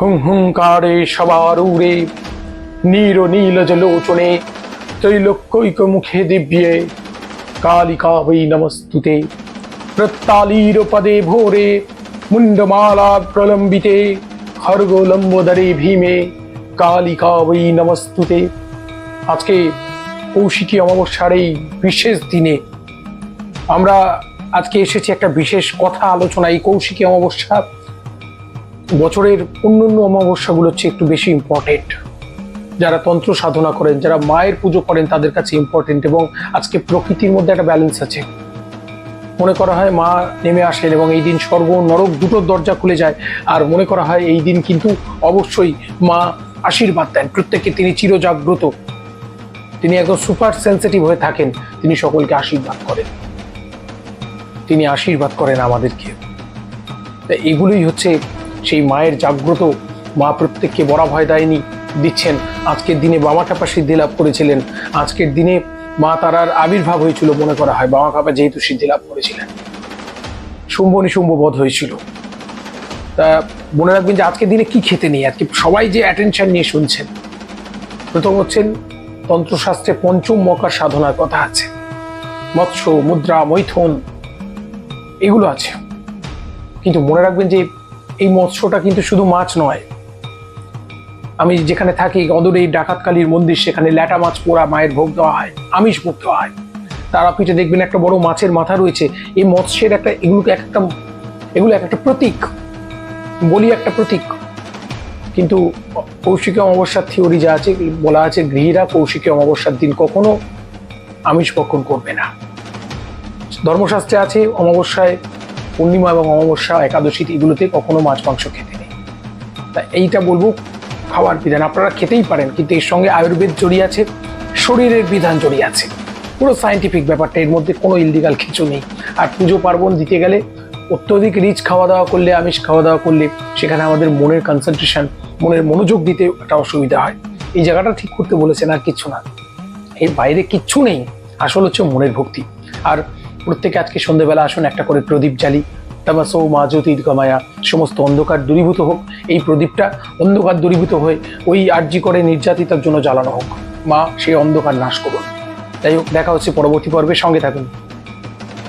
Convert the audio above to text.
হুম হুঙ্কারে সবার উড়ে, নীর নীলজ লোচনে ত্রৈলোক্যৈক মুখে দিব্যে, কালিকা বৈ নমস্তুতে প্রত্তালীর পদে ভোরে মুন্ডমালা প্রলম্বিতে, খর্গলম্বদরে ভীমে, কালিকা বৈ নমস্তুতে। আজকে কৌশিকী অমাবস্যার এই বিশেষ দিনে আমরা আজকে এসেছি একটা বিশেষ কথা আলোচনা এই কৌশিকী অমাবস্যা বছরের অন্যান্য অমাবস্যাগুলোর চেয়ে একটু বেশি ইম্পর্টেন্ট যারা তন্ত্র সাধনা করেন, যারা মায়ের পুজো করেন, তাদের কাছে ইম্পর্টেন্ট এবং আজকে প্রকৃতির মধ্যে একটা ব্যালেন্স আছে। মনে করা হয় মা নেমে আসেন এবং এই দিন স্বর্গ নরক দুটোর দরজা খুলে যায়। আর মনে করা হয় এই দিন কিন্তু অবশ্যই মা আশীর্বাদ দেন, প্রত্যেককে তিনি চিরজাগ্রত। তিনি একদম সুপার সেন্সিটিভ হয়ে থাকেন, তিনি সকলকে আশীর্বাদ করেন। তিনি আশীর্বাদ করেন আমাদেরকে। এগুলোই হচ্ছে সেই মায়ের জাগ্রত মা প্রত্যেককে বড়া ভয় দেয়নি, দিচ্ছেন। আজকের দিনে বামা ঠাপা সিদ্ধি লাভ করেছিলেন। আজকের দিনে মা তারার আবির্ভাব হয়েছিল মনে করা হয়। বামা ঠাপা যেহেতু সিদ্ধি লাভ করেছিলেন। শুম্ভ নিশুম্ভ বধ হয়েছিল। তা মনে রাখবেন যে আজকের দিনে কি খেতে নেই? আজকে সবাই যে অ্যাটেনশন নিয়ে শুনছেন। প্রথম হচ্ছেন তন্ত্রশাস্ত্রে পঞ্চম মকার সাধনার কথা আছে। মৎস্য, মুদ্রা, মৈথন, এগুলো আছে। কিন্তু মনে রাখবেন যে এই মৎস্যটা কিন্তু শুধু মাছ নয়। আমি যেখানে থাকি, অদূরে এই ডাকাতকালীর মন্দির, সেখানে ল্যাটা মাছ পোড়া, মায়ের ভোগ দেওয়া হয়, আমিষ ভোগ দেওয়া হয়। তারাপীঠে দেখবেন একটা বড় মাছের মাথা রয়েছে। এই মৎস্যের একটা, এগুলোকে এক একটা, এগুলো এক একটা প্রতীক, বলি একটা প্রতীক। কিন্তু কৌশিকী অমাবস্যার থিওরি যা আছে, বলা আছে, গৃহীরা কৌশিকী অমাবস্যার দিন কখনো আমিষ ভক্ষণ করবে না। ধর্মশাস্ত্রে আছে, অমাবস্যায় পূর্ণিমা এবং অমাবস্যা, একাদশী, এগুলোতে কখনো মাছ, মাংস খেতে নেই। তা এইটা বলব খাওয়ার বিধান। আপনারা খেতেই পারেন, কিন্তু এর সঙ্গে আয়ুর্বেদ জড়িয়ে আছে, শরীরের বিধান জড়িয়ে আছে। পুরো সায়েন্টিফিক ব্যাপারটা, এর মধ্যে কোনো ইললিগাল কিছু নেই। আর পুজো পার্বণ দিতে গেলে অত্যধিক রিচ খাওয়া দাওয়া করলে, আমিষ খাওয়া দাওয়া করলে, সেখানে আমাদের মনের কনসেন্ট্রেশন মনের মনোযোগ দিতে একটা অসুবিধা হয়। এই জায়গাটা ঠিক করতে বলেছেন আর কিচ্ছু না। এর বাইরে কিচ্ছু নেই। আসল হচ্ছে মনের ভক্তি। আর প্রত্যেকে আজকে সন্ধ্যেবেলা আসুন, একটা করে প্রদীপ জ্বালি। তামাসো মা জ্যোতির গমায়া সমস্ত অন্ধকার দূরীভূত হোক। এই প্রদীপটা অন্ধকার দূরীভূত হয়ে ওই আর্জি করে নির্যাতিতার জন্য জ্বালানো হোক। মা সেই অন্ধকার নাশ করুন। যাই হোক, দেখা হচ্ছে পরবর্তী পর্বে। সঙ্গে থাকুন।